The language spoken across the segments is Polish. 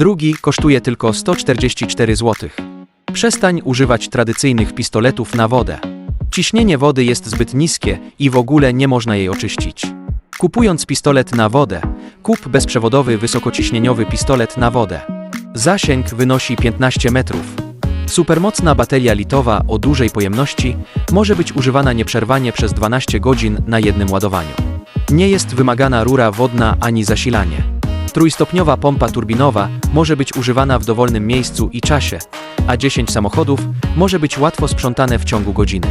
Drugi kosztuje tylko 144 zł. Przestań używać tradycyjnych pistoletów na wodę. Ciśnienie wody jest zbyt niskie i w ogóle nie można jej oczyścić. Kupując pistolet na wodę, kup bezprzewodowy wysokociśnieniowy pistolet na wodę. Zasięg wynosi 15 metrów. Supermocna bateria litowa o dużej pojemności może być używana nieprzerwanie przez 12 godzin na jednym ładowaniu. Nie jest wymagana rura wodna ani zasilanie. Trójstopniowa pompa turbinowa może być używana w dowolnym miejscu i czasie, a 10 samochodów może być łatwo sprzątane w ciągu godziny.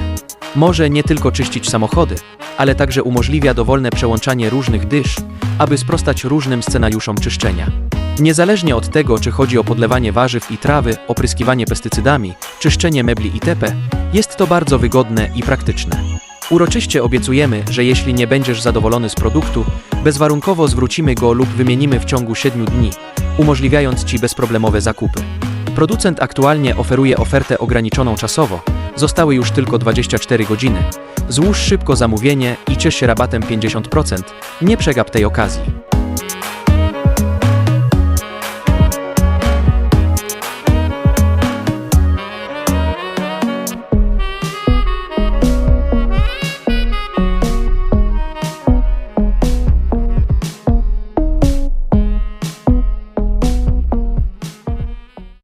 Może nie tylko czyścić samochody, ale także umożliwia dowolne przełączanie różnych dysz, aby sprostać różnym scenariuszom czyszczenia. Niezależnie od tego, czy chodzi o podlewanie warzyw i trawy, opryskiwanie pestycydami, czyszczenie mebli itp., jest to bardzo wygodne i praktyczne. Uroczyście obiecujemy, że jeśli nie będziesz zadowolony z produktu, bezwarunkowo zwrócimy go lub wymienimy w ciągu 7 dni, umożliwiając Ci bezproblemowe zakupy. Producent aktualnie oferuje ofertę ograniczoną czasowo, zostały już tylko 24 godziny. Złóż szybko zamówienie i ciesz się rabatem 50%, nie przegap tej okazji.